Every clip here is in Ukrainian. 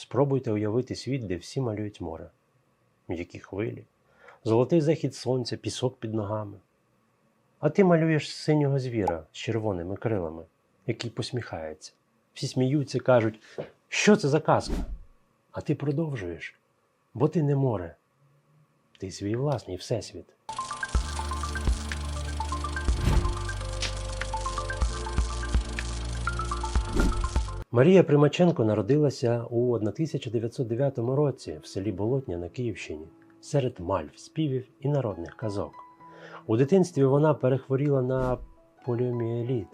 Спробуйте уявити світ, де всі малюють море, м'які хвилі, золотий захід сонця, пісок під ногами. А ти малюєш синього звіра з червоними крилами, який посміхається. Всі сміються, кажуть, що це за казка? А ти продовжуєш, бо ти не море, ти свій власний всесвіт. Марія Примаченко народилася у 1909 році в селі Болотня на Київщині серед мальв, співів і народних казок. У дитинстві вона перехворіла на поліоміеліт,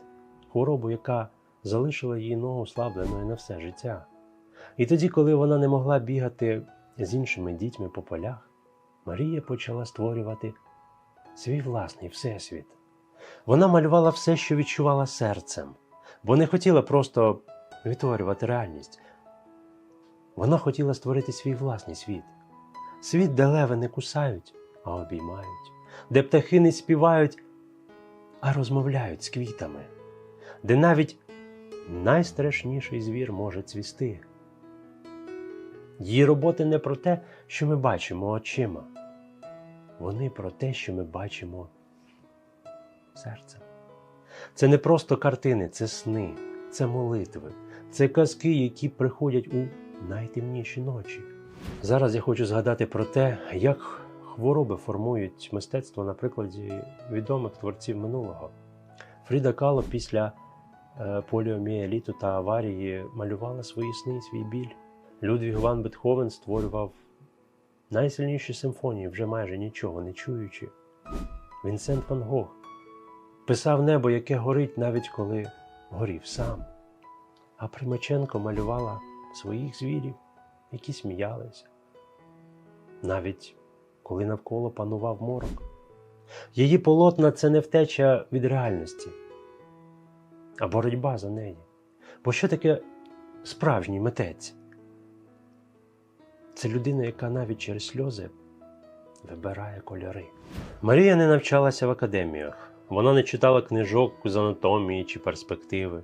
хворобу, яка залишила її ногу ослабленою на все життя. І тоді, коли вона не могла бігати з іншими дітьми по полях, Марія почала створювати свій власний всесвіт. Вона малювала все, що відчувала серцем, бо не хотіла просто відтворювати реальність. Вона хотіла створити свій власний світ. Світ, де леви не кусають, а обіймають, де птахи не співають, а розмовляють з квітами, де навіть найстрашніший звір може цвісти. Її роботи не про те, що ми бачимо очима, вони про те, що ми бачимо серцем. Це не просто картини, це сни, це молитви, це казки, які приходять у найтемніші ночі. Зараз я хочу згадати про те, як хвороби формують мистецтво на прикладі відомих творців минулого. Фріда Кало після е, поліоміеліту та аварії малювала свої сни і свій біль. Людвіг Ван Бетховен створював найсильніші симфонії, вже майже нічого не чуючи. Вінсент Ван Гог писав небо, яке горить, навіть коли горів сам. А Примаченко малювала своїх звірів, які сміялися, навіть коли навколо панував морок. Її полотна це не втеча від реальності, а боротьба за неї. Бо що таке справжній митець? Це людина, яка навіть через сльози вибирає кольори. Марія не навчалася в академіях, вона не читала книжок з анатомії чи перспективи.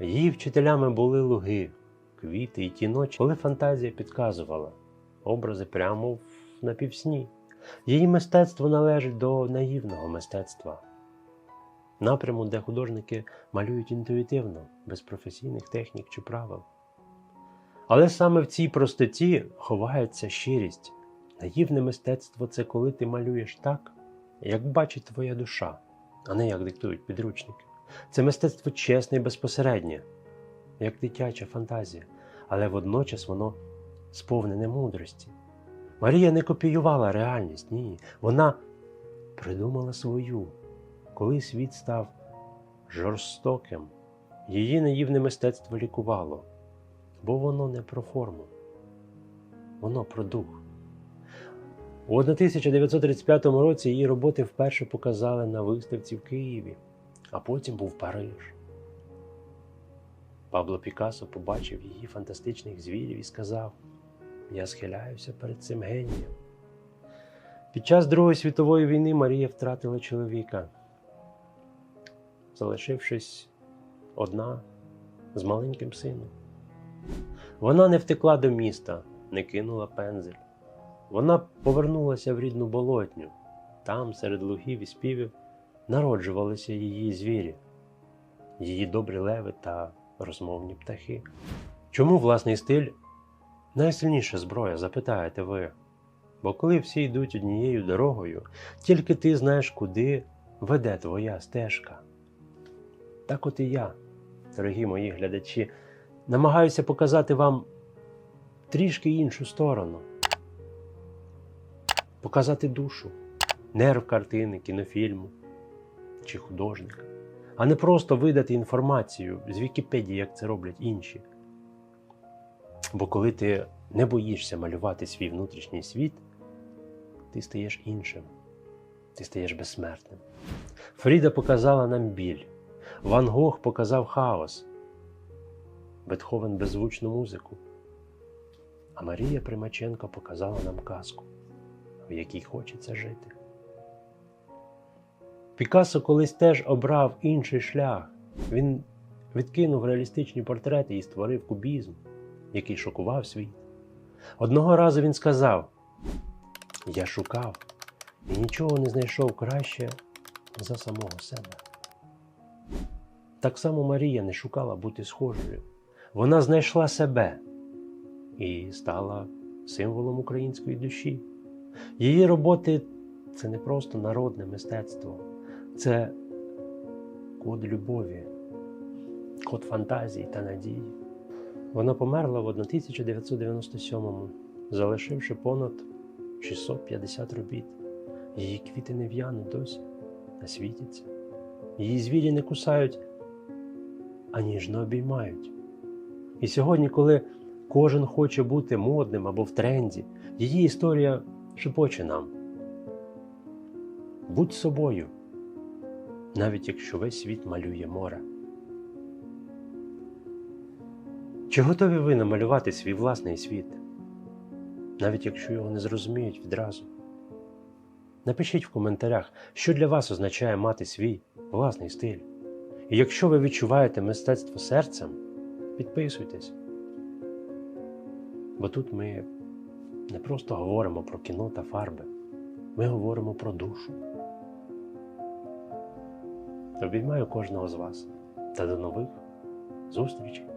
Її вчителями були луги, квіти і ті ночі, коли фантазія підказувала образи прямо в напівсні. Її мистецтво належить до наївного мистецтва, напряму, де художники малюють інтуїтивно, без професійних технік чи правил. Але саме в цій простоті ховається щирість. Наївне мистецтво це коли ти малюєш так, як бачить твоя душа, а не як диктують підручники. Це мистецтво чесне і безпосереднє, як дитяча фантазія, але водночас воно сповнене мудрості. Марія не копіювала реальність, ні. Вона придумала свою. Коли світ став жорстоким, її наївне мистецтво лікувало, бо воно не про форму, воно про дух. У 1935 році її роботи вперше показали на виставці в Києві, а потім був Париж. Пабло Пікассо побачив її фантастичних звірів і сказав: Я схиляюся перед цим генієм. Під час Другої світової війни Марія втратила чоловіка, залишившись одна з маленьким сином. Вона не втекла до міста, не кинула пензель. Вона повернулася в рідну болотню. Там, серед лугів і співів, народжувалися її звірі, її добрі леви та розмовні птахи. Чому власний стиль найсильніша зброя, запитаєте ви? Бо коли всі йдуть однією дорогою, тільки ти знаєш, куди веде твоя стежка. Так от і я, дорогі мої глядачі, намагаюся показати вам трішки іншу сторону показати душу, нерв картини, кінофільму чи художника, а не просто видати інформацію з Вікіпедії, як це роблять інші. Бо коли ти не боїшся малювати свій внутрішній світ, ти стаєш іншим, ти стаєш безсмертним. Фріда показала нам біль, Ван Гог показав хаос, Бетховен беззвучну музику, а Марія Примаченко показала нам казку в якій хочеться жити. Пікассо колись теж обрав інший шлях. Він відкинув реалістичні портрети і створив кубізм, який шокував світ. Одного разу він сказав: Я шукав і нічого не знайшов краще за самого себе. Так само Марія не шукала бути схожою. Вона знайшла себе і стала символом української душі. Її роботи це не просто народне мистецтво, це код любові, код фантазії та надії. Вона померла в 1997-му, залишивши понад 650 робіт. Її квіти не в'януть досі, а світяться. Її звірі не кусають, а ніжно обіймають. І сьогодні, коли кожен хоче бути модним або в тренді, її історія шепоче нам. Будь собою, навіть якщо весь світ малює море. Чи готові ви намалювати свій власний світ, навіть якщо його не зрозуміють відразу? Напишіть в коментарях, що для вас означає мати свій власний стиль. І якщо ви відчуваєте мистецтво серцем, підписуйтесь. Бо тут ми не просто говоримо про кіно та фарби, ми говоримо про душу. Обіймаю кожного з вас та до нових зустрічей!